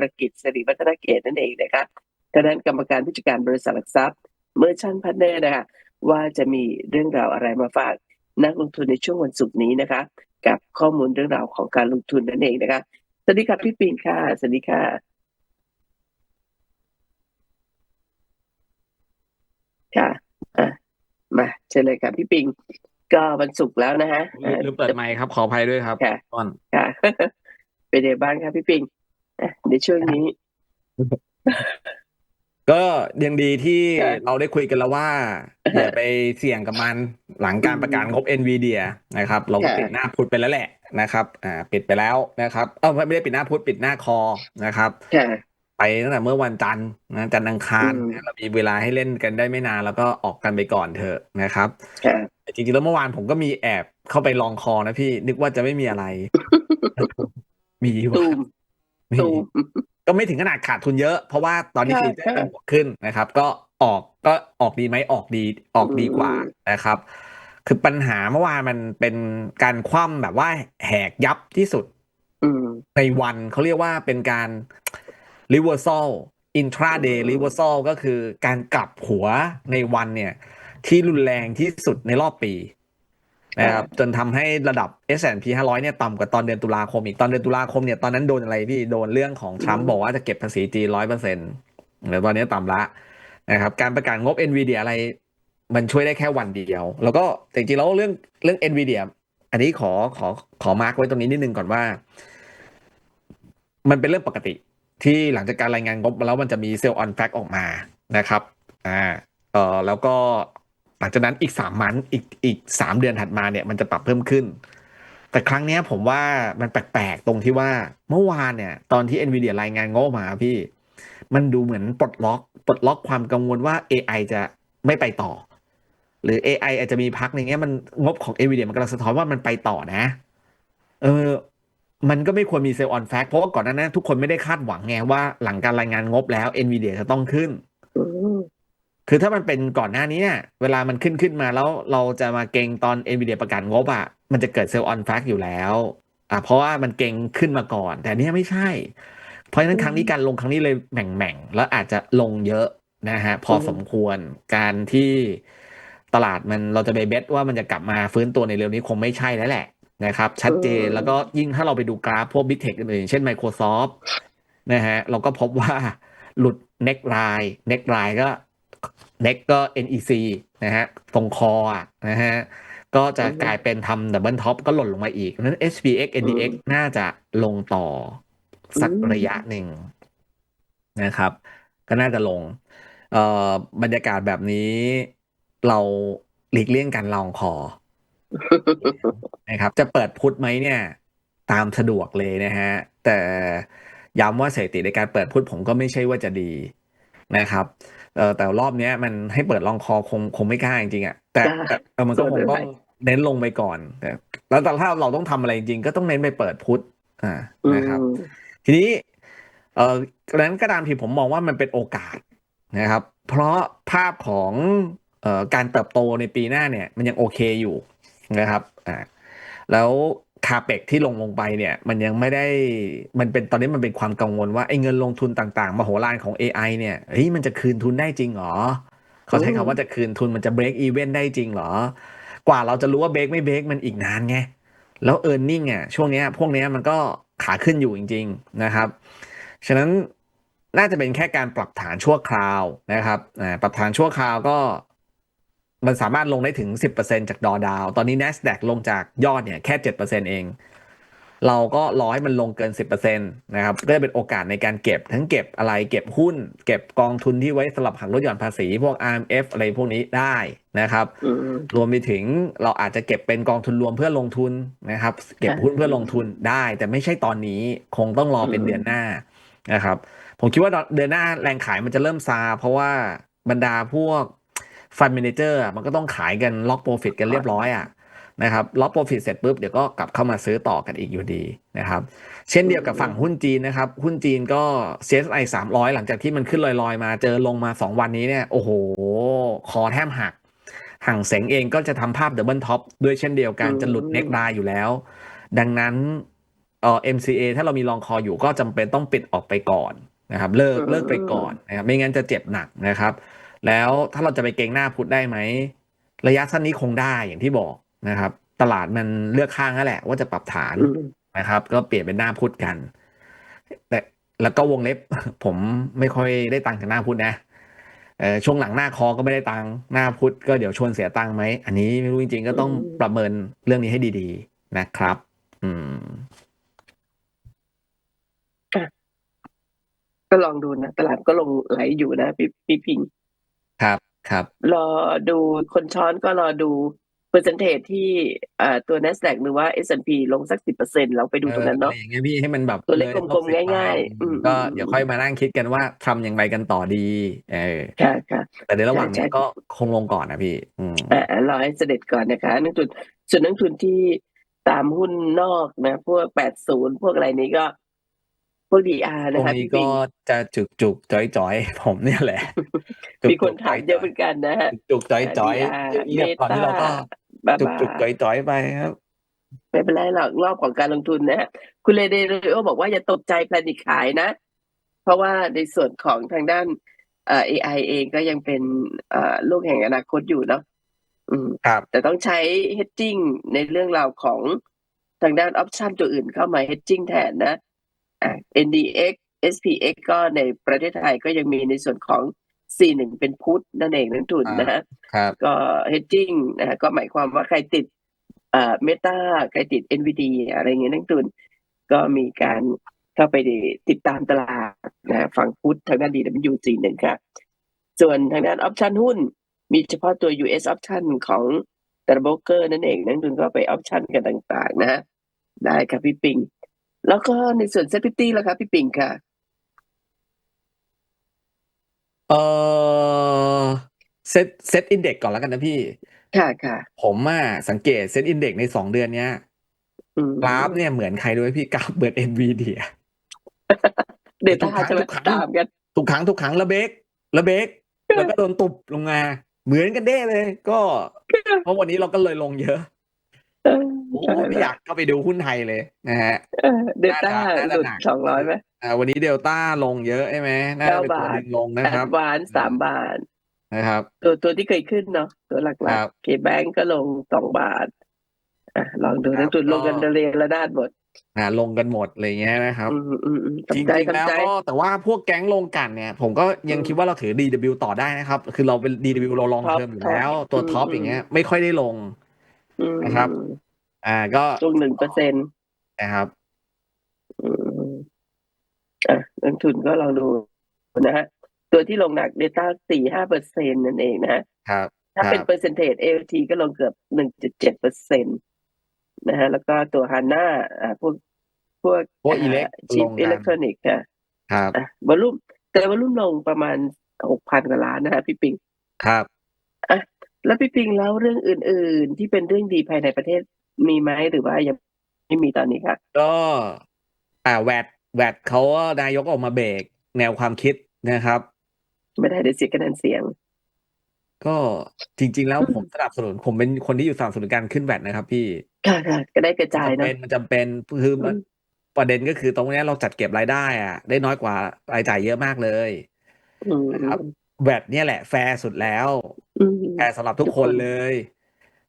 ประกิจสิริวัฒนเกตนั่นเองนะคะคณะกรรมการผู้จัดการบริษัทหลักทรัพย์ เมอร์ชันพันเนอร์นะคะว่าจะมีเรื่องราวอะไรมาฝากนักลงทุนในช่วงวันศุกร์นี้นะคะ กับข้อมูลเรื่องราวของการลงทุนนั่นเองนะคะสวัสดีค่ะพี่ปิงค่ะสวัสดีค่ะค่ะอะมาเชิญเลยค่ะพี่ปิงก็วันศุกร์แล้วนะฮะอ่าลืมเปิดไมค์ครับขออภัยด้วยครับค่ะก่อนค่ะเป็นไงบ้างครับพี่ปิงอะ ในช่วงนี้ ก็ยังดีที่ค่ะเราได้คุยกันแล้วว่าอย่าไปเสี่ยงกับมันหลังการประกาศงบ NVIDIA นะครับ เราก็ค่ะปิดหน้าพุธไปแล้วแหละนะครับ อ่า ปิดไปแล้วนะครับ เออไม่ได้ปิดหน้าพุธปิดหน้าคอนะครับค่ะไปตั้งแต่เมื่อวันจันทร์นะจันทร์อังคารอืมเนี่ยเรามีเวลาให้เล่นกันได้ไม่นาน แล้วก็ออกกันไปก่อนเถอะนะครับค่ะแต่จริงๆแล้วเมื่อวานผมก็มีแอบเข้าไปลองคอนะพี่ นึกว่าจะไม่มีอะไร มีว่ะตูมมีตูม ก็ไม่ถึงขนาดขาดทุนเยอะ เพราะว่าตอนนี้ค่ะฟีเจอร์เป็นบวกขึ้นนะครับ ก็ออกก็ออกดีไหมออกดีออกดีกว่าอืมนะครับ คือปัญหาเมื่อวานมันเป็นการคว่ำแบบว่าแหกยับที่สุดอืมในวันเขาเรียกว่าเป็นการ reversal intraday อืม reversal ก็คือการกลับหัวในวันเนี่ย ที่รุนแรงที่สุดในรอบปี นะครับจนทำให้ระดับ S&P 500เนี่ยต่ำกว่าตอนเดือนตุลาคมอีกตอนเดือนตุลาคมเนี่ยตอนนั้นโดนอะไรพี่โดนเรื่องของทรัมป์บอกว่าจะเก็บภาษีจีร้อยเปอร์เซ็นต์แต่ตอนนี้ต่ำละนะครับการประกาศงบ NVIDIA อะไร มันช่วยได้แค่วันเดียว แล้วก็แต่จริงๆแล้วเรื่องเรื่อง NVIDIA อันนี้ขอขอขอมาร์กไว้ตรงนี้นิดนึงก่อนว่า มันเป็นเรื่องปกติ ที่หลังจากการรายงานงบมาแล้วมันจะมีเซลล์ออนแฟกออกมานะครับอ่าเออแล้วก็ หลังจากนั้นอีกสามมันอีกอีกสามเดือนถัดมาเนี่ยมันจะปรับเพิ่มขึ้น แต่ครั้งนี้ผมว่ามันแปลกๆ ตรงที่ว่าเมื่อวานเนี่ย ตอนที่ NVIDIA รายงานงบมาพี่ มันดูเหมือนปลดล็อก ปลดล็อกความกังวลว่า AI จะไม่ไปต่อ หรือ AI อาจจะมีพักในเงี้ยมันงบของ NVIDIA มันกำลังสะท้อนว่ามันไปต่อนะ เออมันก็ไม่ควรมีเซลล์ออนแฟกเพราะว่าก่อนหน้านั้นทุกคนไม่ได้คาดหวังไงว่าหลังการรายงานงบแล้ว NVIDIA จะต้องขึ้น คือถ้ามันเป็นก่อนหน้านี้เนี่ยเวลามันขึ้นขึ้นมาแล้วเราจะมาเก่งตอน NVIDIA ประกาศงบอะมันจะเกิดเซลล์ออนแฟกอยู่แล้วอะเพราะว่ามันเก่งขึ้นมาก่อน แต่เนี่ยไม่ใช่ เพราะฉะนั้นครั้งนี้การลงครั้งนี้เลยแหม่งๆ แล้วอาจจะลงเยอะนะฮะพอสมควรการที่ตลาดมันเราจะไปเบสว่ามันจะกลับมาฟื้นตัวในเร็วนี้คงไม่ใช่แล้วแหละนะครับ ชัดเจนแล้วก็ยิ่งถ้าเราไปดูกราฟพวก Big Tech อื่นๆเช่น Microsoft นะฮะเราก็พบว่าหลุด neck line neck line ก็ neck ก็ NEC นะฮะตรงคออะนะฮะก็จะกลายเป็นทำดับเบิลท็อปก็หล่นลงมาอีกเพราะฉะนั้น SPX NDX น่าจะลงต่อสักระยะหนึ่งนะครับ ก็น่าจะลง เอ่อบรรยากาศแบบนี้เราหลีกเลี่ยงการลองคอนะครับ จะเปิดพุทธไหมเนี่ย ตามสะดวกเลยนะฮะ แต่ย้ำว่าสถิติในการเปิดพุทธผมก็ไม่ใช่ว่าจะดี นะครับเออแต่รอบเนี้ยมันให้เปิดลองคอคงคงไม่กล้าจริงๆอะแต่จ้ะแต่เออมันก็คงต้องเปิดไปเน้นลงไปก่อนแต่แล้วแต่ถ้าเราต้องทำอะไรจริงๆก็ต้องเน้นไปเปิดพุทธอ่านะครับอืมทีนี้ เอ่อดังนั้นก็ตามที่ผมมองว่ามันเป็นโอกาสนะครับ เพราะภาพของเอ่อการเติบโตในปีหน้าเนี่ย มันยังโอเคอยู่นะครับอ่าแล้ว คาเปกที่ลงลงไปเนี่ย มันยังไม่ได้มันเป็นตอนนี้มันเป็นความกังวลว่าไอ้เงินลงทุนต่างๆ มโหฬารของ AI เนี่ยเฮ้ยมันจะคืนทุนได้จริงเหรอเขาใช้คำว่าจะคืนทุนมันจะ break even ได้จริงเหรอ กว่าเราจะรู้ว่าเบรกไม่เบรกมันอีกนานไงแล้ว e a r n i n g อะช่วงเนี้ยพวกเนี้ยมันก็ขาขึ้นอยู่จริง ๆนะครับ ฉะนั้นน่าจะเป็นแค่การปรับฐานชั่วคราวนะครับอ่าปรับฐานชั่วคราวก็ มันสามารถลงได้ถึง 10%จากดอดาว ตอนนี้ NASDAQ ลงจากยอดเนี่ยแค่ 7%เอง เราก็รอให้มันลงเกิน 10%นะครับ ก็จะเป็นโอกาสในการเก็บ ทั้งเก็บอะไร เก็บหุ้น เก็บกองทุนที่ไว้สำหรับหักลดหย่อนภาษี พวก RMF อะไรพวกนี้ได้นะครับอืมรวมไปถึงเราอาจจะเก็บเป็นกองทุนรวมเพื่อลงทุนนะครับ เก็บค่ะหุ้นเพื่อลงทุนได้ แต่ไม่ใช่ตอนนี้ คงต้องรอเป็นอืมเดือนหน้านะครับ ผมคิดว่าเดือนหน้าแรงขายมันจะเริ่มซา เพราะว่าบรรดาพวก ฟันเมนเจอร์มันก็ต้องขายกันล็อกโปรฟิตกันเรียบร้อยอะนะครับล็อกโปรฟิตเสร็จปุ๊บเดี๋ยวก็กลับเข้ามาซื้อต่อกันอีกอยู่ดีนะครับเช่นเดียวกับฝั่งหุ้นจีนนะครับ หุ้นจีนก็ CSI 300 หลังจากที่มันขึ้นลอยๆ มาเจอลงมา 2 วันนี้เนี่ยโอ้โห คอแทบหักห่างเสงเองก็จะทำภาพดับเบิลท็อปด้วยเช่นเดียวกันอืมจะหลุดเน็กไลน์อยู่แล้ว ดังนั้นเอ่อ MCA ถ้าเรามีลองคออยู่ก็จำเป็นต้องปิดออกไปก่อนนะครับ เลิกอืมเลิกไปก่อนนะครับไม่งั้นจะเจ็บหนักนะครับ แล้วถ้าเราจะไปเก่งหน้าพุทธได้ไหม ระยะสั้นนี้คงได้อย่างที่บอกนะครับ ตลาดมันเลือกข้างนั่นแหละ ว่าจะปรับฐานนะครับ ก็เปลี่ยนเป็นหน้าพุทธกัน แต่แล้วก็วงเล็บ ผมไม่ค่อยได้ตังค์จากหน้าพุทธนะเออช่วงหลังหน้าคอก็ไม่ได้ตังค์หน้าพุทธก็เดี๋ยวชวนเสียตังค์ไหมอันนี้ไม่รู้จริงๆ ก็ต้องประเมินเรื่องนี้ให้ดีๆนะครับ อืมก็ลองดูนะ ตลาดก็ลงไหลอยู่นะ พี่พี่พิง ครับ ครับ รอดูคนช้อนก็รอดูเปอร์เซนเทที่อ่าตัว NASDAQ หรือว่า S&P ลงสักสิบเปอร์เซ็นเราไปดูตรงนั้นเนาะ อออะไรอย่างเงี้ยพี่ให้มันแบบตัวเลขยกลมๆรอบ10ง่ายๆไปอืมก็อืมเดี๋ยวค่อยมานั่งคิดกันว่าทำอย่างไรกันต่อดีเออค่ะค่ะ แต่ในระหว่างใช่เนี้ยใช่ ก็คงลงก่อนนะพี่ อืม อ่ารอให้เสด็จก่อนนะคะนักทุนส่วนนักทุนที่ตามหุ้นนอกนะ พวกแปดศูนย์พวกอะไรนี้ก็ พวกดีอาร์ตรนะงคะนี้พี่ปิก็งจะจุกจุกๆจอยจอยๆ ผมเนี่ยแหละมีคนถามเยอะเหมือนกันนะฮะ จุกๆจอยจอย DR เงียบๆตอนนี้เราก็บาจุกบาจุกๆจอยจอยๆไปครับ ไม่เป็นไรหรอกรอบของการลงทุนนะฮะคุณเลเดโรโอบอกว่าอย่าตกใจแพลนิกขายนะ เพราะว่าในส่วนของทางด้านเอ่อ AI เองก็ยังเป็นเอ่อลูกแห่งอนาคตอยู่เนาะอืมครับ แต่ต้องใช้ hedging ในเรื่องราวของทางด้านออปชันตัวอื่นเข้ามา hedging แทนนะอะ NDX SPX ก็ในประเทศไทยก็ยังมีในส่วนของ C1 เป็นพุทธนั่นเองนักทุนนะฮะครับก็ hedging นะฮะก็หมายความว่าใครติดเอ่อ Meta ใครติด NVIDIA อะไรเงี้ยนักทุน ก็มีการเข้าไปติดตามตลาดนะฝั่งพุทธทางด้าน DWG หนึ่งครับส่วนทางด้านออปชันหุ้น มีเฉพาะตัว US option ของแต่ละโบรกเกอร์นั่นเองนักทุนก็ไปออปชันกันต่าง ๆ นะฮะได้ครับพี่ปิง แล้วก็ในส่วนเซฟตี้แล้วครับ พี่ปิงค่ะเออเซตเซตอินเด็กก่อนแล้วกันนะพี่ ค่ะค่ะ ผมอะสังเกตเซตอินเด็กในสองเดือนเนี้ยอืมกราฟเนี่ยเหมือนใครด้วยพี่กราฟเหมือน NVIDIA เดทุต้ากครั้งจะมาทุกครั้ง ตามกัน ทุกครั้งทุกครั้งระเบกระเบกแล้วก็โดนตุบลงมา เหมือนกันเด้เลย ก็ เพราะวันนี้เราก็เลยลงเยอะเออโอ้ใช่ ไม่อยากก็ไปดูหุ้นไทยเลยนะฮะเดต้าน่าจะหลุดหนักสองร้อยไหมอ่าวันนี้เดลต้าลงเยอะใช่ไหมน่าจะเป็นตัวเก้าบาทหนึ่งลงนะแอครับดวานสามบาทนะครับ ตัวตัวที่เคยขึ้นเนาะตัวหลัคกรับๆเคแบงก็ลงสองบาทอะลองดูครันับกทุนลงกันก็ระเรียงระนาดหมดอ่าลงกันหมดอะไรเงี้ยนะครับอืมอืมอืมจริทำใจงๆแล้วทำใจก็แต่ว่าพวกแก๊งลงกันเนี่ย ผมก็ยังอืมคิดว่าเราถือ DW ต่อได้นะครับ คือเราเป็น DW เราลองท็อปเทอมอยู่แล้ว ตัวอืมท็อปอืมอย่างเงี้ยไม่ค่อยได้ลงอืม นะครับ อ่าก็ช่วงหนึ่งเปอร์เซ็นต์นะครับอะนักทุนก็ลองดูนะฮะตัวที่ลงหนัก Data สี่ห้าเปอร์เซ็นนั่นเองนะฮะครับ ถ้าเป็นครับเปอร์เซนเทจ ALT ก็ลงเกือบหนึ่งจุดเจ็ดเปอร์เซ็นตนะฮะแล้วก็ตัวฮาน่าอ่าพวกพวกพวกอิเล็กชิลปงอิกัเล็กนทรอนิกส์ค่ะครับอะวอลุ่มแต่วอลุ่มลงประมาณหกพันกว่าล้านนะฮะพี่ปิงครับ แล้วพี่ปิงแล้วเรื่องอื่น ๆ ที่เป็นเรื่องดีภายในประเทศมีไหมหรือว่ายังไม่มีตอนนี้ค่ะก็อ่าแวดแวดเขาก็นายกออกมาเบรกแนวความคิดนะครับ ไม่ได้เดี๋ยวเสียคะแนนเสียง ก็จริง ๆ แล้วอืมผมสนับสนุนผมเป็นคนที่อยู่สนับสนุนการขึ้นแวดนะครับ พี่ค่ะค่ะก็ได้กระจายจำเนาะเป็นมันจำเป็นคือมันอืมประเด็นก็คือตรงเนี้ยเราจัดเก็บรายได้อะได้น้อยกว่ารายจ่ายเยอะมากเลยอืมนะครับ แวดเนี่ยแหละแฟร์สุดแล้วอืมแฟร์สำหรับทุกทุกคคนนเลย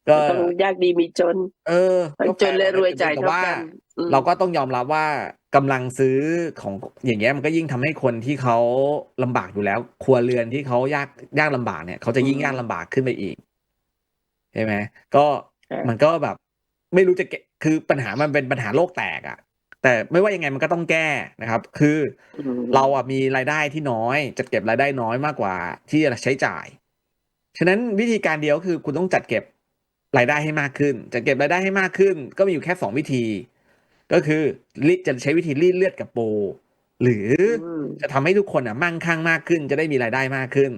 ก็ต้องยากดีมีจน เออทั้งก็จนและรวยจ่ายแต่เท่าว่ากันอืมเราก็ต้องยอมรับว่ากำลังซื้อของอย่างเงี้ยมันก็ยิ่งทำให้คนที่เขาลำบากอยู่แล้ว ครัวเรือนที่เขายากยากลำบากเนี่ยเขาจะยิ่งยากลำบากขึ้นไปอีกใช่ไหมก็ใช่มันก็แบบ ไม่รู้จะแก้คือปัญหามันเป็นปัญหาโลกแตกอะ แต่ไม่ว่ายังไงมันก็ต้องแก้นะครับ คืออืมเราอะมีรายได้ที่น้อย จัดเก็บรายได้น้อยมากกว่าที่จะใช้จ่าย ฉะนั้นวิธีการเดียวคือคุณต้องจัดเก็บรายได้ให้มากขึ้น จัดเก็บรายได้ให้มากขึ้น ก็มีอยู่แค่สองวิธี ก็คือรีจะใช้วิธีรีดเลือดกับปูหรืออมจะทำให้ทุกคนอะมั่งคั่งมากขึ้น จะได้มีรายได้มากขึ้น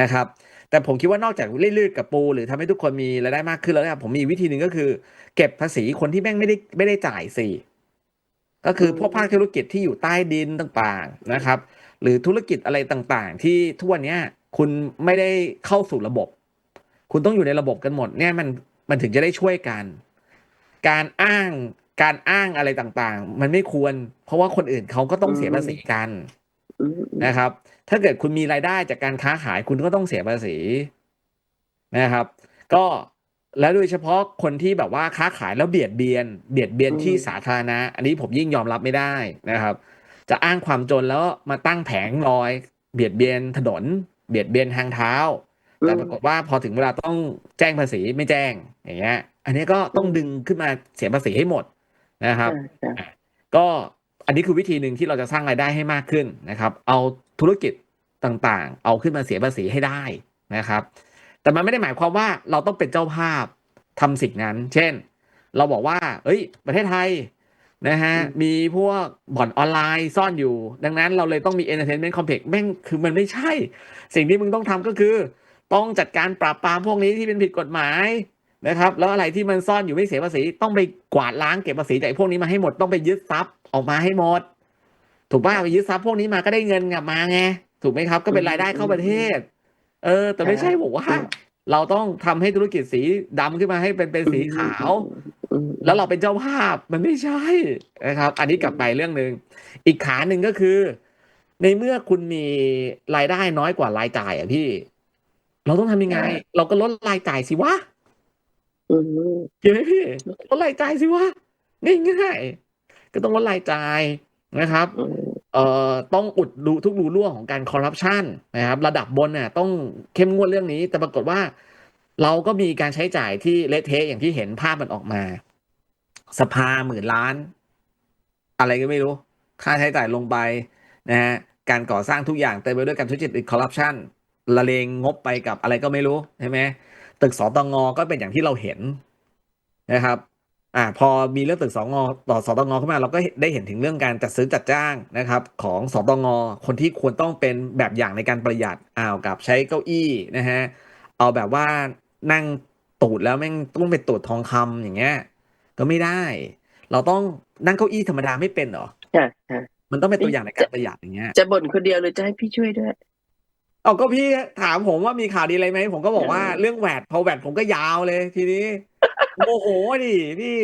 นะครับ แต่ผมคิดว่านอกจากเลื่อดกับปู หรือทำให้ทุกคนมีรายได้มากขึ้นแล้วเนี่ยผมมีวิธีหนึ่งก็คือ เก็บภาษีคนที่แม่งไม่ได้ไม่ได้จ่ายสิก็คือพวกภาคธุรกิจที่อยู่ใต้ดินต่างๆนะครับ หรือธุรกิจอะไรต่างๆ ที่ทุกวันเนี้ยคุณไม่ได้เข้าสู่ระบบ คุณต้องอยู่ในระบบกันหมดเนี่ยมันมันถึงจะได้ช่วยกัน การอ้างการอ้างอะไรต่างๆ มันไม่ควร เพราะว่าคนอื่นเขาก็ต้องเสียภาษีกัน นะครับ ถ้าเกิดคุณมีรายได้จากการค้าขายคุณก็ต้องเสียภาษีนะครับ ก็แล้วโดยเฉพาะคนที่แบบว่าค้าขายแล้วเบียดเบียน เบียดเบียนที่สาธารณะ อันนี้ผมยิ่งยอมรับไม่ได้นะครับ จะอ้างความจนแล้วมาตั้งแผงลอย เบียดเบียนถนน เบียดเบียนทางเท้าแต่ปรากฏว่าพอถึงเวลาต้องแจ้งภาษีไม่แจ้งอย่างเงี้ย อันนี้ก็ต้องดึงขึ้นมาเสียภาษีให้หมดนะครับใช่ใช่ก็ อันนี้คือวิธีหนึ่งที่เราจะสร้างรายได้ให้มากขึ้นนะครับ เอาธุรกิจต่างๆ เอาขึ้นมาเสียภาษีให้ได้นะครับ แต่มันไม่ได้หมายความว่าเราต้องเป็นเจ้าภาพทำสิ่งนั้น เช่น เราบอกว่า เอ้ย ประเทศไทยนะฮะ มีพวกบ่อนออนไลน์ซ่อนอยู่ ดังนั้นเราเลยต้องมี entertainment complex แม่งคือมันไม่ใช่ สิ่งที่มึงต้องทำก็คือ ต้องจัดการปราบปรามพวกนี้ที่เป็นผิดกฎหมายนะครับ แล้วอะไรที่มันซ่อนอยู่ไม่เสียภาษี ต้องไปกวาดล้างเก็บภาษีจากไอ้พวกนี้มาให้หมด ต้องไปยึดทรัพย์ ออกมาให้หมด ถูกป่ะไปยึดทรัพย์พวกนี้มาก็ได้เงินกลับมาไงถูกไหมครับ ก็เป็นรายได้เข้าประเทศ เออ แต่ไม่ใช่บอกว่า เราต้องทำให้ธุรกิจสีดำขึ้นมาให้เป็นเป็นสีขาวอืมแล้วเราเป็นเจ้าภาพมันไม่ใช่นะครับ อันนี้กลับไปเรื่องหนึ่งอีกขาหนึ่งก็คือ ในเมื่อคุณมีรายได้น้อยกว่ารายจ่ายอะพี่ เราต้องทำยังไง เราก็ลดรายจ่ายสิวะอืมเห็นไหมพี่ลดรายจ่ายสิวะง่ายๆ ก็ต้องลดรายจ่ายนะครับอืมเอ่อต้องอุดรูทุกรูรั่วของการคอร์รัปชันนะครับระดับบนน่ะต้องเข้มงวดเรื่องนี้ แต่ปรากฏว่า เราก็มีการใช้จ่ายที่เละเทะอย่างที่เห็นภาพมันออกมา สภาหมื่นล้าน อะไรก็ไม่รู้ ค่าใช้จ่ายลงไปนะฮะการก่อสร้างทุกอย่างเต็มไปด้วยการทุจริตคอร์รัปชันละเลงงบไปกับอะไรก็ไม่รู้ใช่ไหมตึกสตงก็เป็นอย่างที่เราเห็นนะครับ อ่าพอมีเรื่องตึกสงต่อสตงเข้ามาเราก็ได้เห็นถึงเรื่องการจัดซื้อจัดจ้างนะครับ ของสตงคนที่ควรต้องเป็นแบบอย่างในการประหยัดอ้าวกับใช้เก้าอี้นะฮะเอาแบบว่านั่งตูดแล้วแม่งต้องเป็นตูดทองคำอย่างเงี้ย ก็ไม่ได้ เราต้องนั่งเก้าอี้ธรรมดาไม่เป็นเหรอค่ะค่ะมันต้องเป็นตัวอย่างในการประหยัดอย่างเงี้ย จะบ่นคนเดียวหรือจะให้พี่ช่วยด้วยเอาก็พี่ถามผมว่ามีข่าวดีอะไรไหมผมก็บอกว่าเออเรื่องแวดพอแวดผมก็ยาวเลยทีนี้ โมโหดิพี่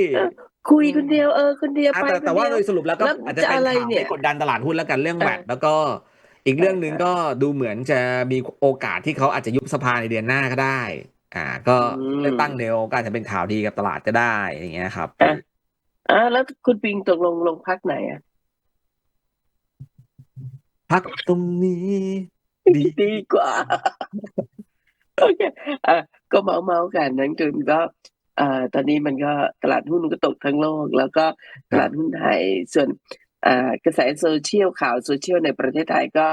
คุยคนเดียวเออคนเดียวอะไปแต่แต่ว่าคนโดเดียสรุปแล้วก็แล้วอาจจะจะเป็นอะไรข่าวเนี่ยไม่กดดันตลาดหุ้นแล้วกันเรื่องเออแวดแล้วก็อีกเรื่องหนึ่งเออก็ดูเหมือนจะมีโอกาสที่เขาอาจจะยุบสภาในเดือนหน้าก็ได้ อ่า ก็อืมเลือกตั้งเร็วก็อาจจะเป็นข่าวดีกับตลาดก็ได้อย่างเงี้ยครับอะอ่าแล้วคุณปิงตกลงลงพักไหนอะพักตรงนี้ดีดีกว่าโอเคอะก็เมาเมาๆกันนักทุนก็ อ่าตอนนี้มันก็ตลาดหุ้นมันก็ตกทั้งโลก แล้วก็ตลาดหุ้นไทยส่วนอ่ากระแสโซเชียลข่าวโซเชียลในประเทศไทยก็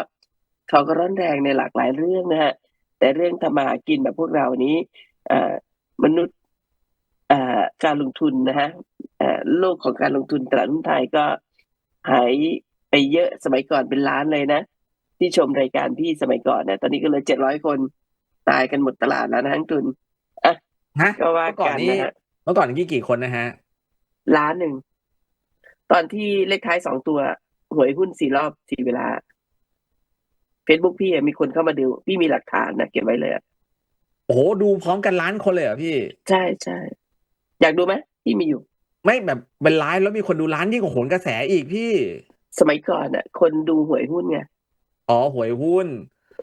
เขาก็ร้อนแรงในหลากหลายเรื่องนะฮะแต่เรื่องทำมาหากินแบบพวกเรานี้อ่ามนุษย์อ่าการลงทุนนะฮะอ่าโลกของการลงทุนตลาดหุ้นไทยก็หายไปเยอะสมัยก่อนเป็นล้านเลยนะ ที่ชมรายการพี่สมัยก่อนนะตอนนี้ก็เหลยเจ็ดร้อยคนตายกันหมดตลาดแล้วนะทั้งทุน ฮะก็ว่าเมื่อก่อนกันนี้นะฮะ เมื่อก่อนนี้กี่คนนะฮะ ล้านหนึ่ง ตอนที่เลขท้ายสองตัว หวยหุ้นสี่รอบสี่เวลาเฟซบุ๊กพี่อะมีคนเข้ามาดู พี่มีหลักฐานนะเก็บไว้เลยอะโอ้โหดูพร้อมกันล้านคนเลยเหรอพี่ ใช่ใช่อยากดูไหมพี่มีอยู่ ไม่แบบเป็นล้านแล้วมีคนดูล้านยิ่งกว่าโหนกระแสอีกพี่ สมัยก่อนอะคนดูหวยหุ้นไงอ๋อหวยหุ้น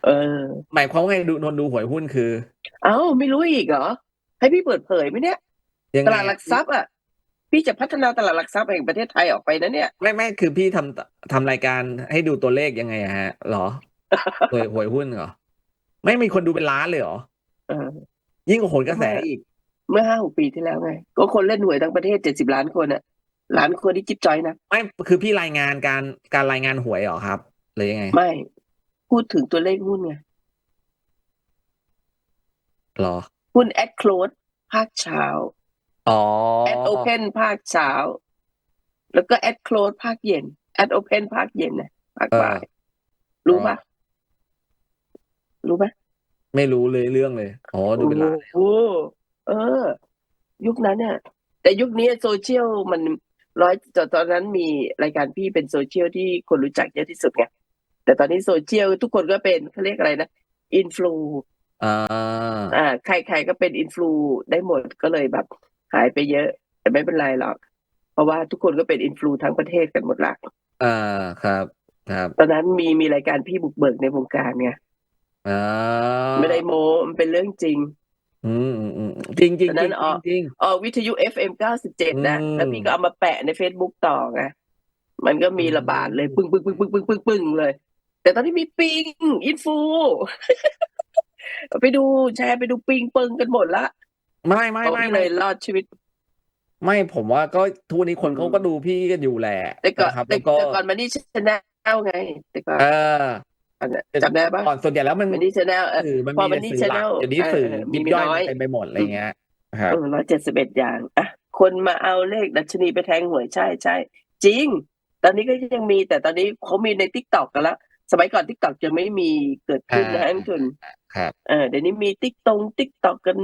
เออ หมายความว่าไงดูนนดูหวยหุ้นคือ เอ้าไม่รู้อีกเหรอ ให้พี่เปิดเผยไหมเนี่ยยังตไงลาดหลักทรัพย์อะพี่จะพัฒนาตลาดหลักทรัพย์แห่งประเทศไทยออกไปนะเนี่ย ไม่ไม่คือพี่ทำทำรายการให้ดูตัวเลขยังไงอะฮะเหรอหวยหวยหุ้นเหรอ ไม่มีคนดูเป็นล้านเลยเหรอ เออ ยิ่งกว่าโหนกระแสอีก เมื่อห้าหกปีที่แล้วไง ก็คนเล่นหวยทั้งประเทศเจ็ดสิบล้านคนอะล้านคนที่จิ๊บจอยนะ ไม่คือพี่รายงานการการรายงานหวยเหรอครับหรือยังไงไม่ พูดถึงตัวเลขหุ้นไง เหรอ หุ้นแอดโคลดภาคเช้าอ๋อแอดโอเพนภาคเช้า แล้วก็แอดโคลดภาคเย็นแอดโอเพนภาคเย็นนะภาคบ่ายรู้ปะรู้ปะไม่รู้เลยเรื่องเลยอ๋อดูเป็นล้านโอ้โหเออ ยุคนั้นเนี่ยแต่ยุคนี้โซเชียลมันร้อยตอนนั้นมีรายการพี่เป็นโซเชียลที่คนรู้จักเยอะที่สุดไงแต่ตอนนี้โซเชียลทุกคนก็เป็นเขาเรียกอะไรนะอินฟลู อ่า อ่าใครๆก็เป็นอินฟลูได้หมดก็เลยแบบหายไปเยอะ แต่ไม่เป็นไรหรอกราะว่าทุกคนก็เป็นอินฟลูทั้งประเทศกันหมดละอ่า ครับ ครับตอนนั้นมีมีรายการพี่บุกเบิกในวงการไงอ่าไม่ได้โมมันเป็นเรื่องจริง อืมอืมอืมจริงจริงตอนจนั้ริงนออกจริงออกวิทยุ FM 97นะ อืมแล้วพี่ก็เอามาแปะใน Facebook ต่อไงมันก็มีระบาดเลยปึ้งปึ้งปึ้งปึ้งปึ้งปึ้งปึ้งเลย แต่ตอนนี้มีปิงอินฟู ไปดูแชร์ไปดูปิงเปิงกันหมดละไม่ไม่เขาไม่เลไม่ยรอดชีวิต ไม่ผมว่าก็ทุกวันนี้คนอืมเขาก็ดูพี่กันอยู่แหละแต่ก่อนนะครับแต่แล้วก็แต่ก่อนมานี่ชแนลไงแต่ก่อนเออจำได้ปะก่อนส่วนใหญ่แล้วมันมานี่ชแนลสื่อมันพอมีมันแต่นี่สื่อหลัก channel เดี๋ยวนี้เออสื่อเออยิบมีย่อยน้อยเต็มไปหมดอะไรเงี้ยครับร้อยเจ็ดสิบเอ็ดอย่างอะคนมาเอาเลขดัชนีไปแทงหวยใช่ใช่จริง ตอนนี้ก็ยังมีแต่ตอนนี้เขามีในทิกตอกกันแล้ว สมัยก่อนทิกตอกยังไม่มีเกิดขึ้นนะอ่าอันทุนครับเออเดี๋ยวนี้มีติ๊กตงติ๊กตอกกัน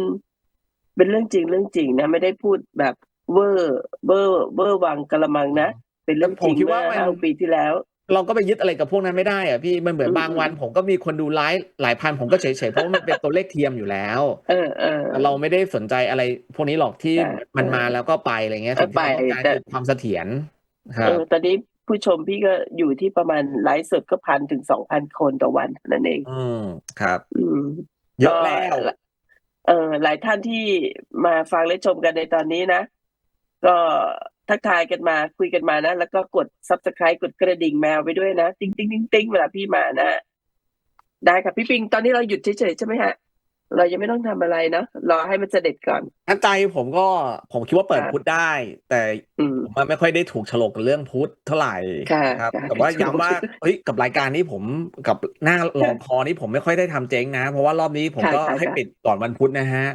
เป็นเรื่องจริงเรื่องจริงนะ ไม่ได้พูดแบบเวอร์เวอร์เวอร์วังกะละมังนะ เป็นเรื่องจผมริงคิดว่าเมื่อมันห้าปีที่แล้ว เราก็ไปยึดอะไรกับพวกนั้นไม่ได้อะพี่มันเหมือนอืมบางวัน ผมก็มีคนดูไลฟ์หลายพันผมก็เฉยๆเพราะว่ามันเป็นตัวเลขเทียมอยู่แล้วเออเออเราไม่ได้สนใจอะไร พวกนี้หรอกที่ใช่มันเออมาแล้วก็ไปอะไรเงี้ยเออสิ่งที่เราต้องการไปแต่คือความเสถียรครัเอบอตอนนี้ ผู้ชมพี่ก็อยู่ที่ประมาณไลฟ์สดก็พันถึงสองพันคนต่อวันเท่านั่นเอง อืมครับ อืมเยอะแล้วก็เออหลายท่านที่มาฟังและชมกันในตอนนี้นะ ก็ทักทายกันมาคุยกันมานะ แล้วก็กด subscribe กดกระดิ่งแมวไปด้วยนะ ติ๊งติ๊งติ๊งติ๊งเวลาพี่มานะ ได้ค่ะพี่ปิง ตอนนี้เราหยุดเฉยๆใช่ไหมฮะ เรายังไม่ต้องทำอะไรเนาะรอให้มันเสด็จก่อนถ้าใจผมก็ผมคิดว่าเปิดครับพุทธได้ แต่อืมผมว่าไม่ค่อยได้ถูกโฉลกกับเรื่องพุทธเท่าไหร่ค่ะครับค่ะแต่ว่าย้ำว่าเฮ้ยกับรายการนี้ผมกับหน้าลองคอนี้ผมไม่ค่อยได้ทำเจ๊งนะ เพราะว่ารอบนี้ผมค่ะก็ค่ะให้ค่ะปิดก่อนวันพุธนะฮะ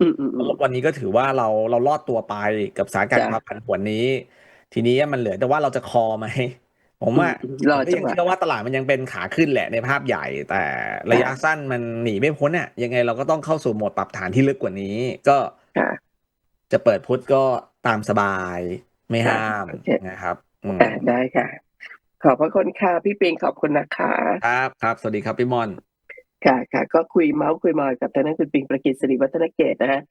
อืมอืมอืมวันนี้ก็ถือว่าเราเรารอดตัวไปกับสถานการณ์จ้ะความผันผวนนี้ ทีนี้มันเหลือแต่ว่าเราจะคอไหม ผมว่าอืมผรอมก็จัยังงหวะเชื่อว่าตลาดมันยังเป็นขาขึ้นแหละในภาพใหญ่ แต่ระยะสั้นมันหนีไม่พ้นอะยังไงเราก็ต้องเข้าสู่โหมดปรับฐานที่ลึกกว่านี้ ก็ค่ะจะเปิดพุทธก็ตามสบายไม่ค่ะห้ามโอเคนะครับอืมอ่าได้ค่ะ ขอบพระคุณค่ะพี่ปิงขอบคุณนะคะครับครับ สวัสดีครับพี่มอน ค่ะค่ะก็คุยเมาส์คุยมอยกับทางด้านคุณปิงประกิตสิริวัฒนเกตนะฮะ